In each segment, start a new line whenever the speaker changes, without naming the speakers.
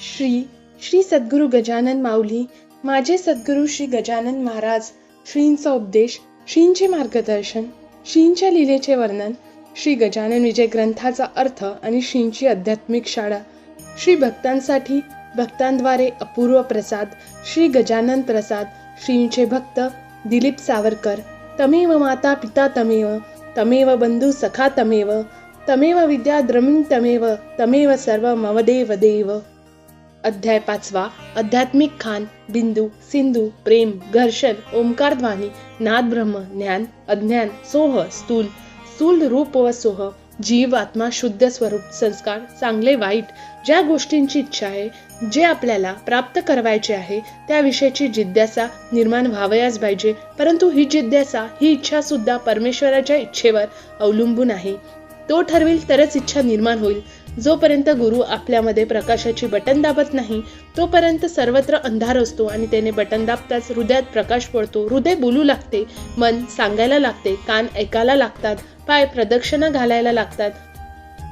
श्री श्री सद्गुरू गजानन माऊली माझे सद्गुरू श्री गजानन महाराज श्रींचा उपदेश श्रींचे मार्गदर्शन श्रींच्या लीलेचे वर्णन श्री गजानन विजय ग्रंथाचा अर्थ आणि श्रींची आध्यात्मिक शाळा श्री भक्तांसाठी भक्तांद्वारे अपूर्व प्रसाद श्री गजानन प्रसाद श्रींचे भक्त दिलीप सावरकर तमेव माता पिता तमेव तमेव बंधू सखा तमेव तमेव विद्या द्रमिण तमेव तमेव सर्व मवदेव देव. अध्याय पाचवा आध्यात्मिक खान बिंदू सिंधू प्रेम घर्षण ओंकारध्वानी नाद ब्रह्म ज्ञान अज्ञान सोह स्थूल स्थूल रूप व सोह जीव आत्मा शुद्ध स्वरूप संस्कार चांगले वाईट ज्या गोष्टींची इच्छा आहे जे आपल्याला प्राप्त करवायचे आहे त्याविषयीची जिज्ञासा निर्माण व्हावयाच पाहिजे परंतु ही जिज्ञासा ही इच्छा सुद्धा परमेश्वराच्या इच्छेवर अवलंबून आहे. तो ठरविल तरच इच्छा निर्माण होईल. जोपर्यंत गुरु आपल्यामध्ये प्रकाशाची बटन दाबत नाही तोपर्यंत सर्वत्र अंधार असतो आणि त्याने बटन दाबताच हृदयात प्रकाश पडतो. हृदय बोलू लागते मन सांगायला लागते कान ऐकायला लागतात पाय प्रदक्षिणा घालायला लागतात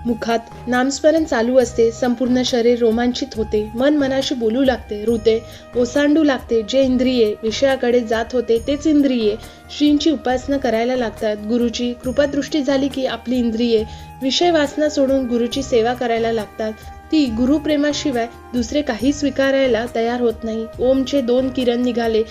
मुखात नामस्मरण चालू असते संपूर्ण शरीर रोमांचित होते मन मनाशी बोलू लागते हृदय ओसांडू लागते जे इंद्रिये विषयाकडे जात होते तेच इंद्रिये श्रींची उपासना करायला लागतात. गुरुची कृपादृष्टी झाली की आपली इंद्रिये विषय वासना सोडून गुरुची सेवा करायला लागतात. ती गुरुप्रेमाशिवाय दुसरे काही स्वीकारायला तयार होत नाही. ओमचे दोन किरण निघाले.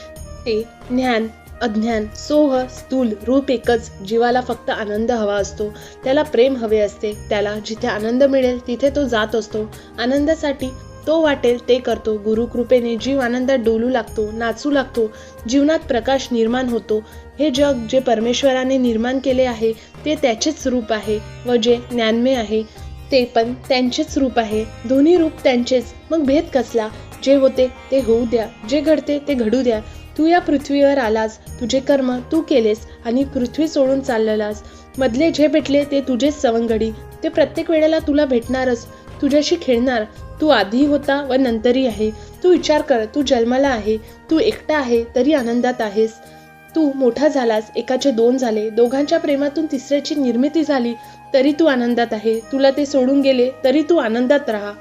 ते ज्ञान अज्ञान सोह स्थूल रूप एकच. जीवाला फक्त आनंद हवा असतो. त्याला प्रेम हवे असते. त्याला जिथे आनंद मिळेल तिथे तो जात असतो. आनंदासाठी तो वाटेल ते करतो. गुरुकृपेने जीव आनंदात डोलू लागतो नाचू लागतो. जीवनात प्रकाश निर्माण होतो. हे जग जे परमेश्वराने निर्माण केले आहे ते त्याचेच रूप आहे व जे ज्ञानमय आहे ते पण त्यांचेच रूप आहे. दोन्ही रूप त्यांचेच. मग भेद कसला? जे होते ते होऊ द्या. जे घडते ते घडू द्या. तू या पृथ्वीवर आलास तुझे कर्म तू केलेस आणि पृथ्वी सोडून चाललेलास. मधले जे भेटले ते तुझेच सवंगडी. ते प्रत्येक वेळेला तुला भेटणारच. तुझ्याशी खेळणार तू आधी होता व नंतरही आहे. तू विचार कर तू जन्माला आहे तू एकटा आहे तरी आनंदात आहेस. तू मोठा झालास एकाचे दोन झाले दोघांच्या प्रेमातून तिसऱ्याची निर्मिती झाली तरी तू आनंदात आहे. तुला ते सोडून गेले तरी तू आनंदात राहा.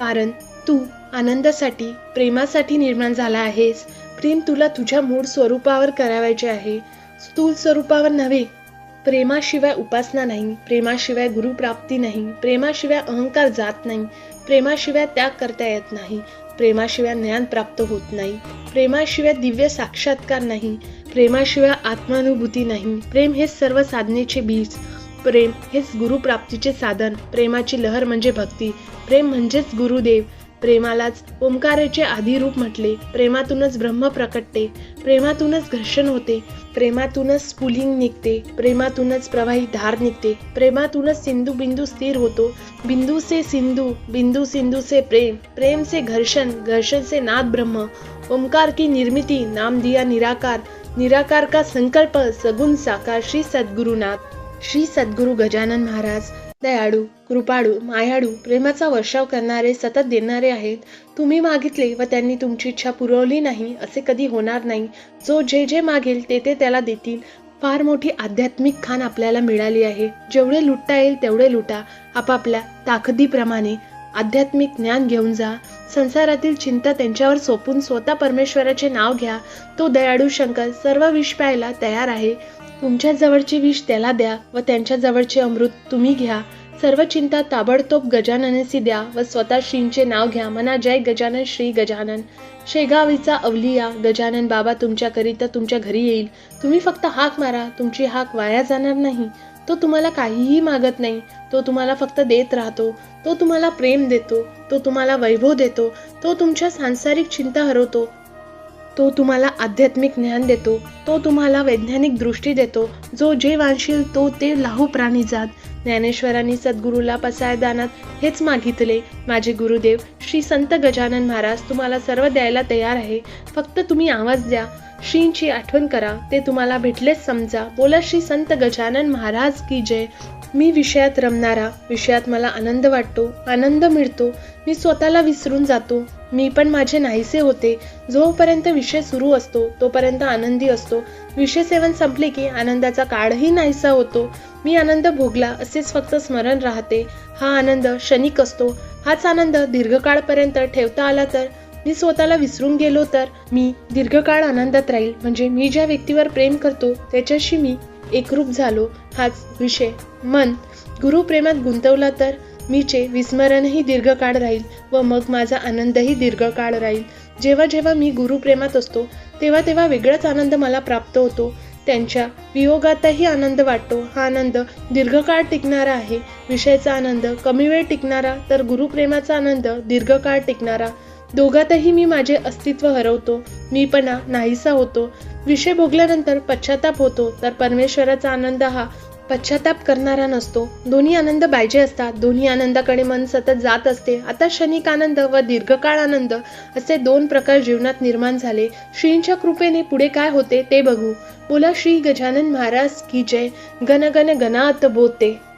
कारण तू आनंदासाठी प्रेमासाठी निर्माण झाला आहेस. प्रेम तुला तुझ्या मूळ स्वरूपावर करावायचे आहे. स्थूल स्वरूपावर नव्हे. प्रेमाशिवाय उपासना नाही. प्रेमाशिवाय गुरुप्राप्ती नाही. प्रेमाशिवाय अहंकार जात नाही. प्रेमाशिवाय त्याग करता येत नाही. प्रेमाशिवाय ज्ञान प्राप्त होत नाही. प्रेमाशिवाय दिव्य साक्षात्कार नाही. प्रेमाशिवाय आत्मानुभूती नाही. प्रेम हे सर्व साधनेचे बीज. प्रेम हेच गुरुप्राप्तीचे साधन. प्रेमाची लहर म्हणजे भक्ती. प्रेम म्हणजेच गुरुदेव. प्रेमालाच ओंकाराचे आधी रूप म्हटले. प्रेमातूनच ब्रह्म प्रकटते. प्रेमातूनच घर्षण होते. प्रेमातूनच स्फुलिंग निघते. प्रेमातूनच प्रवाही धार निघते. प्रेमातूनच सिंधू बिंदू स्थिर होतो. बिंदू से सिंधू बिंदू सिंधू से प्रेम प्रेम से घर्षण घर्षण से नाद ब्रह्म ओंकार की निर्मिती नाम दिया निराकार निराकार का संकल्प सगुण साकार श्री सद्गुरुनाथ श्री सद्गुरु गजानन महाराज दयाळू कृपाळू मायाळू प्रेमाचा वर्षाव करणारे सतत देणारे आहेत. तुम्ही मागितले व त्यांनी तुमची इच्छा पुरवली नाही असे कधी होणार नाही. जो जे जे मागेल ते ते त्याला देतील. फार मोठी आध्यात्मिक खान आपल्याला मिळाली आहे. जेवढे लुटता येईल तेवढे लुटा. आपापल्या ताकदीप्रमाणे आध्यात्मिक ज्ञान घेऊन जा. संसारातील चिंता त्यांच्यावर सोपून स्वतः परमेश्वराचे नाव घ्या. तो दयाळू शंकर सर्व विष प्यायला तयार आहे. तुमच्या जवळची विष त्याला द्या व त्यांच्या जवळचे अमृत तुम्ही घ्या. सर्व चिंता ताबडतोब गजाननसी द्या व स्वतः श्रींचे नाव घ्या. मना जय गजानन श्री गजानन. शेगावीचा अवलिया गजानन बाबा तुमच्याकरिता तुमच्या घरी येईल. तुम्ही फक्त हाक मारा. तुमची हाक वाया जाणार नाही. तो तुम्हाला काहीही मागत नाही. तो तुम्हाला फक्त देत राहतो. तो तुम्हाला प्रेम देतो. तो तुम्हाला वैभव देतो. तो तुमच्या सांसारिक चिंता हरवतो. तो तुम्हाला आध्यात्मिक ज्ञान देतो तो तुम्हाला वैज्ञानिक दृष्टी देतो जो जे वांशील तो ते लाहू प्राणी जात. ज्ञानेश्वरांनी सद्गुरूला पसायदानात हेच मागितले. माझे गुरुदेव श्री संत गजानन महाराज तुम्हाला सर्व द्यायला तयार आहे. फक्त तुम्ही आवाज द्या. श्रींची आठवण करा ते तुम्हाला भेटलेच समजा. बोला श्री संत गजानन महाराज की जय. मी विषयात रमणारा विषयात मला आनंद वाटतो आनंद मिळतो. मी स्वतःला विसरून जातो. मी पण माझे नाहीसे होते. जोपर्यंत विषय सुरू असतो तोपर्यंत आनंदी असतो. विषय सेवन संपले की आनंदाचा काळही नाहीसा होतो. मी आनंद भोगला असेच फक्त स्मरण राहते. हा आनंद क्षणिक असतो. हाच आनंद दीर्घकाळपर्यंत ठेवता आला तर मी स्वतःला विसरून गेलो तर मी दीर्घकाळ आनंदात राहील. म्हणजे मी ज्या व्यक्तीवर प्रेम करतो त्याच्याशी मी एकरूप झालो हाच विषय. मन गुरुप्रेमात गुंतवला तर मीचे विस्मरणही दीर्घकाळ राहील व मग माझा आनंदही दीर्घकाळ राहील. जेव्हा जेव्हा मी गुरुप्रेमात असतो तेव्हा तेव्हा वेगळाच आनंद मला प्राप्त होतो. त्यांच्या वियोगातही आनंद वाटतो. हा आनंद दीर्घकाळ टिकणारा आहे. विषयाचा आनंद कमी वेळ टिकणारा तर गुरुप्रेमाचा आनंद दीर्घकाळ टिकणारा. दोघातही मी माझे अस्तित्व हरवतो मीपणा नाहीसा होतो. विषय भोगल्यानंतर पश्चाताप होतो तर परमेश्वराचा आनंद हा पश्चाताप करणारा नसतो. दोन्ही आनंद पाहिजे असतात दोन्ही आनंदाकडे मन सतत जात असते. आता क्षणिक आनंद व दीर्घकाळ आनंद असे दोन प्रकार जीवनात निर्माण झाले. श्रींच्या कृपेने पुढे काय होते ते बघू. बोला श्री गजानन महाराज की जय. गण गण गणात बोते.